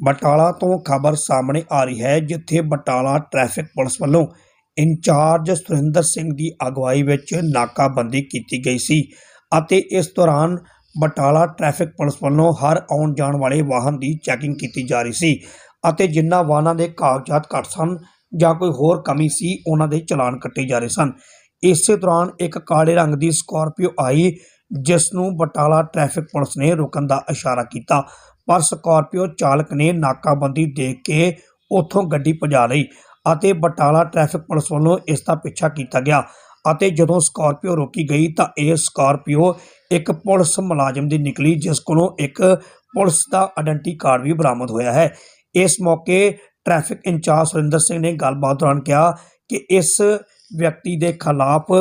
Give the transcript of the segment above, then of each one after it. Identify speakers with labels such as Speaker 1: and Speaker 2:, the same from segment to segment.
Speaker 1: ਬਟਾਲਾ ਤੋਂ ਖਬਰ ਸਾਹਮਣੇ ਆ ਰਹੀ ਹੈ, ਜਿੱਥੇ ਬਟਾਲਾ ਟ੍ਰੈਫਿਕ ਪੁਲਿਸ ਵੱਲੋਂ ਇੰਚਾਰਜ ਸੁਰਿੰਦਰ ਸਿੰਘ ਦੀ ਅਗਵਾਈ ਵਿੱਚ ਨਾਕਾਬੰਦੀ ਕੀਤੀ ਗਈ ਸੀ ਅਤੇ ਇਸ ਦੌਰਾਨ ਬਟਾਲਾ ਟ੍ਰੈਫਿਕ ਪੁਲਿਸ ਵੱਲੋਂ ਹਰ ਆਉਣ ਜਾਣ ਵਾਲੇ ਵਾਹਨ ਦੀ ਚੈਕਿੰਗ ਕੀਤੀ ਜਾ ਰਹੀ ਸੀ ਅਤੇ ਜਿਨ੍ਹਾਂ ਵਾਹਨਾਂ ਦੇ ਕਾਗਜ਼ਾਤ ਘੱਟ ਸਨ ਜਾਂ ਕੋਈ ਹੋਰ ਕਮੀ ਸੀ, ਉਹਨਾਂ ਦੇ ਚਲਾਨ ਕੱਟੇ ਜਾ ਰਹੇ ਸਨ। ਇਸੇ ਦੌਰਾਨ ਇੱਕ ਕਾਲੇ ਰੰਗ ਦੀ ਸਕਾਰਪੀਓ ਆਈ, ਜਿਸ ਨੂੰ ਬਟਾਲਾ ਟ੍ਰੈਫਿਕ ਪੁਲਿਸ ਨੇ ਰੁਕਣ ਦਾ ਇਸ਼ਾਰਾ ਕੀਤਾ। ਪਰ ਸਕਾਰਪੀਓ ਚਾਲਕ ਨੇ ਨਾਕਾਬੰਦੀ ਦੇਖ ਕੇ ਉੱਥੋਂ ਗੱਡੀ ਭਜਾ ਲਈ ਅਤੇ ਬਟਾਲਾ ਟ੍ਰੈਫਿਕ ਪੁਲਿਸ ਵੱਲੋਂ ਇਸ ਦਾ ਪਿੱਛਾ ਕੀਤਾ ਗਿਆ ਅਤੇ ਜਦੋਂ ਸਕਾਰਪੀਓ ਰੋਕੀ ਗਈ ਤਾਂ ਇਹ ਸਕਾਰਪੀਓ ਇੱਕ ਪੁਲਿਸ ਮੁਲਾਜ਼ਮ ਦੀ ਨਿਕਲੀ ਜਿਸ ਕੋਲੋਂ ਇੱਕ ਪੁਲਿਸ ਦਾ ਆਇਡੈਂਟੀ ਕਾਰਡ ਵੀ ਬਰਾਮਦ ਹੋਇਆ ਹੈ। ਇਸ ਮੌਕੇ ਟ੍ਰੈਫਿਕ ਇੰਚਾਰਜ ਸੁਰਿੰਦਰ ਸਿੰਘ ਨੇ ਗੱਲਬਾਤ ਦੌਰਾਨ ਕਿਹਾ ਕਿ ਇਸ ਵਿਅਕਤੀ ਦੇ ਖਿਲਾਫ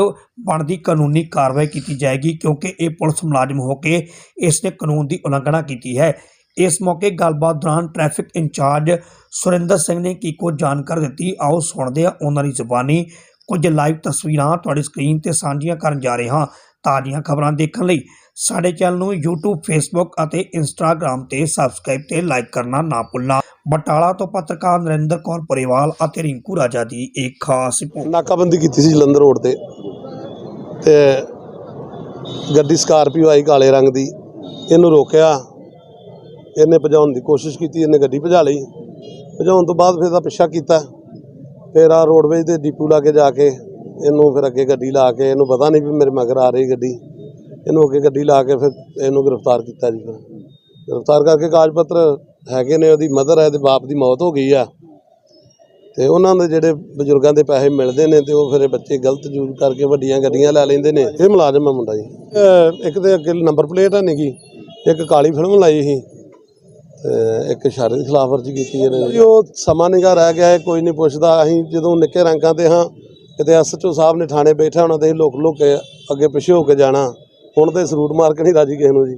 Speaker 1: ਬਣਦੀ ਕਾਨੂੰਨੀ ਕਾਰਵਾਈ ਕੀਤੀ ਜਾਏਗੀ ਕਿਉਂਕਿ ਇਹ ਪੁਲਿਸ ਮੁਲਾਜ਼ਮ ਹੋ ਕੇ ਇਸ ਨੇ ਕਾਨੂੰਨ ਦੀ ਉਲੰਘਣਾ ਕੀਤੀ ਹੈ। ਇਸ ਮੌਕੇ ਗੱਲਬਾਤ ਦੌਰਾਨ ਟ੍ਰੈਫਿਕ ਇੰਚਾਰਜ ਸੁਰਿੰਦਰ ਸਿੰਘ ਨੇ ਕੀ ਕੁਝ ਜਾਣਕਾਰੀ ਦਿੱਤੀ, ਆਓ ਸੁਣਦੇ ਹਾਂ ਉਹਨਾਂ ਦੀ ਜ਼ੁਬਾਨੀ। ਕੁਝ ਲਾਈਵ ਤਸਵੀਰਾਂ ਤੁਹਾਡੀ ਸਕਰੀਨ ਤੇ ਸਾਂਝੀਆਂ ਕਰਨ ਜਾ ਰਹੇ ਹਾਂ ਤਾਜ਼ੀਆਂ ਖਬਰਾਂ ਦੇਖਣ ਲਈ। ਸਾਡੇ ਚੈਨਲ ਨੂੰ YouTube, Facebook ਅਤੇ Instagram ਤੇ ਸਬਸਕ੍ਰਾਈਬ ਤੇ ਲਾਈਕ ਕਰਨਾ ਨਾ ਭੁੱਲਣਾ। ਬਟਾਲਾ ਤੋਂ ਪੱਤਰਕਾਰ ਨਰਿੰਦਰ ਕੌਰ ਪਰਿਵਾਲ ਅਤੇ ਰਿੰਕੂ ਰਾਜਾ ਦੀ ਇੱਕ ਖਾਸ ਰਿਪੋਰਟ।
Speaker 2: ਨਾਕਾਬੰਦੀ ਕੀਤੀ ਸੀ ਜਲੰਧਰ ਰੋਡ ਤੇ ਤੇ ਗੱਡੀ ਸਕਾਰਪੀਓ ਆਈ ਕਾਲੇ ਰੰਗ ਦੀ। ਇਹਨੂੰ ਰੋਕਿਆ। ਇਹਨੇ ਭਜਾਉਣ ਦੀ ਕੋਸ਼ਿਸ਼ ਕੀਤੀ, ਇਹਨੇ ਗੱਡੀ ਭਜਾ ਲਈ। ਭਜਾਉਣ ਤੋਂ ਬਾਅਦ ਫਿਰ ਦਾ ਪਿੱਛਾ ਕੀਤਾ। ਫਿਰ ਆ ਰੋਡਵੇਜ ਦੇ ਡੀਪੂ ਲਾ ਕੇ ਜਾ ਕੇ ਇਹਨੂੰ ਫਿਰ ਅੱਗੇ ਗੱਡੀ ਲਾ ਕੇ, ਇਹਨੂੰ ਪਤਾ ਨਹੀਂ ਵੀ ਮੇਰੇ ਮਗਰ ਆ ਰਹੀ ਗੱਡੀ। ਇਹਨੂੰ ਅੱਗੇ ਗੱਡੀ ਲਾ ਕੇ ਫਿਰ ਇਹਨੂੰ ਗ੍ਰਿਫਤਾਰ ਕੀਤਾ ਜੀ ਫਿਰ। ਗ੍ਰਿਫਤਾਰ ਕਰਕੇ ਕਾਗਜ਼ ਪੱਤਰ ਹੈਗੇ ਨੇ, ਉਹਦੀ ਮਦਰ ਹੈ ਤੇ ਬਾਪ ਦੀ ਮੌਤ ਹੋ ਗਈ ਆ। ਤੇ ਉਹਨਾਂ ਦੇ ਜਿਹੜੇ ਬਜ਼ੁਰਗਾਂ ਦੇ ਪੈਸੇ ਮਿਲਦੇ ਨੇ ਤੇ ਉਹ ਫਿਰ ਬੱਚੇ ਗਲਤ ਯੂਜ਼ ਕਰਕੇ ਵੱਡੀਆਂ ਗੱਡੀਆਂ ਲੈ ਲੈਂਦੇ ਨੇ। ਇਹ ਮੁਲਾਜ਼ਮ ਆ ਮੁੰਡਾ ਜੀ। ਇੱਕ ਤੇ ਅੱਗੇ ਨੰਬਰ ਪਲੇਟ ਹੈ ਨੀਗੀ ਇੱਕ ਕਾਲੀ ਫਿਲਮ ਲਾਈ ਸੀ। ਤੇ ਇੱਕ ਇਸ਼ਾਰੇ ਦੀ ਖਿਲਾਫਵਰਜੀ ਕੀਤੀ ਇਹਨੇ ਜੀ, ਉਹ ਸਮਾਂ ਨਿਗਾ ਰਹਿ ਗਿਆ ਹੈ, ਕੋਈ ਨਹੀਂ ਪੁੱਛਦਾ। ਅਸੀਂ ਜਦੋਂ ਨਿੱਕੇ ਰੰਗਾਂ ਤੇ ਹਾਂ, ਕਿਤੇ ਐਸਐਚਓ ਸਾਹਿਬ ਨੇ ਥਾਣੇ ਬੈਠਾ ਹੋਣਾ ਤੇ ਅਸੀਂ ਲੁਕ ਲੁਕ ਕੇ ਅੱਗੇ ਪਿੱਛੇ ਹੋ ਕੇ ਜਾਣਾ। ਹੁਣ ਤੇ ਸਰੂਟ ਮਾਰ ਕੇ ਨਹੀਂ ਰਾਜੀ ਕਿਸੇ ਨੂੰ ਜੀ।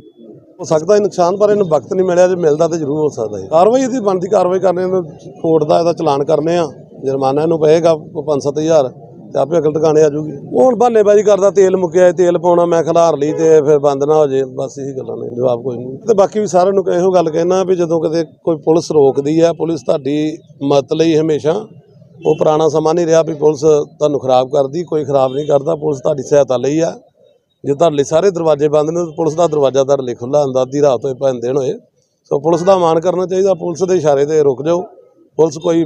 Speaker 2: ਹੋ ਸਕਦਾ ਇਹ ਨੁਕਸਾਨ, ਪਰ ਇਹਨੂੰ ਵਕਤ ਨਹੀਂ ਮਿਲਿਆ। ਜੇ ਮਿਲਦਾ ਤੇ ਜ਼ਰੂਰ ਹੋ ਸਕਦਾ ਹੈ। ਕਾਰਵਾਈ ਇਹਦੀ ਬਣਦੀ, ਕਾਰਵਾਈ ਕਰਨੇ ਨੂੰ ਕੋਰਟ ਦਾ ਇਹਦਾ ਚਲਾਨ ਕਰਨੇ ਆ। ਜੁਰਮਾਨਾ ਇਹਨੂੰ ਪਏਗਾ 5-7000 ਤੇ ਆਪੇ ਅਕਲ ਟਿਕਾਣੇ ਆ ਜੂਗੀ। ਉਹ ਹੁਣ ਬਹਾਨੇਬਾਜ਼ੀ ਕਰਦਾ, ਤੇਲ ਮੁੱਕਿਆ ਤੇਲ ਪਾਉਣਾ, ਮੈਂ ਖਿਲਾਰ ਲਈ ਤੇ ਫਿਰ ਬੰਦ ਨਾ ਹੋ ਜੇ, ਬਸ ਇਹੀ ਗੱਲਾਂ ਨੇ, ਜਵਾਬ ਕੋਈ ਨਹੀਂ। ਤੇ ਬਾਕੀ ਵੀ ਸਾਰਿਆਂ ਨੂੰ ਇਹੋ ਗੱਲ ਕਹਿਣਾ ਵੀ ਜਦੋਂ ਕਿਤੇ ਕੋਈ ਪੁਲਿਸ ਰੋਕਦੀ ਆ, ਪੁਲਿਸ ਤੁਹਾਡੀ ਮਦਦ ਲਈ ਹਮੇਸ਼ਾ ਉਹ ਪੁਰਾਣਾ ਸਮਾਂ ਨਹੀਂ ਰਿਹਾ ਵੀ ਪੁਲਿਸ ਤੁਹਾਨੂੰ ਖਰਾਬ ਕਰਦੀ, ਕੋਈ ਖਰਾਬ ਨਹੀਂ ਕਰਦਾ, ਪੁਲਿਸ ਤੁਹਾਡੀ ਸਹਾਇਤਾ ਲਈ ਆ। ਜੇ ਤੁਹਾਡੇ ਲਈ ਸਾਰੇ ਦਰਵਾਜ਼ੇ ਬੰਦ ਨੇ ਤਾਂ ਪੁਲਿਸ ਦਾ ਦਰਵਾਜ਼ਾ ਤੁਹਾਡੇ ਲਈ ਖੁੱਲਾ ਹੁੰਦਾ, ਅੱਧੀ ਰਾਤ ਹੋਏ, ਭਾਵੇਂ ਦਿਨ ਹੋਏ। ਸੋ ਪੁਲਿਸ ਦਾ ਮਾਣ ਕਰਨਾ ਚਾਹੀਦਾ, ਪੁਲਿਸ ਦੇ ਇਸ਼ਾਰੇ ਤੇ ਰੁਕ ਜਾਓ। ਪੁਲਿਸ ਕੋਈ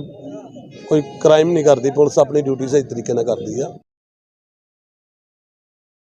Speaker 2: ਕੋਈ ਕ੍ਰਾਈਮ ਨਹੀਂ ਕਰਦੀ ਪੁਲਿਸ ਆਪਣੀ ਡਿਊਟੀ ਸਹੀ ਤਰੀਕੇ ਨਾਲ ਕਰਦੀ ਆ।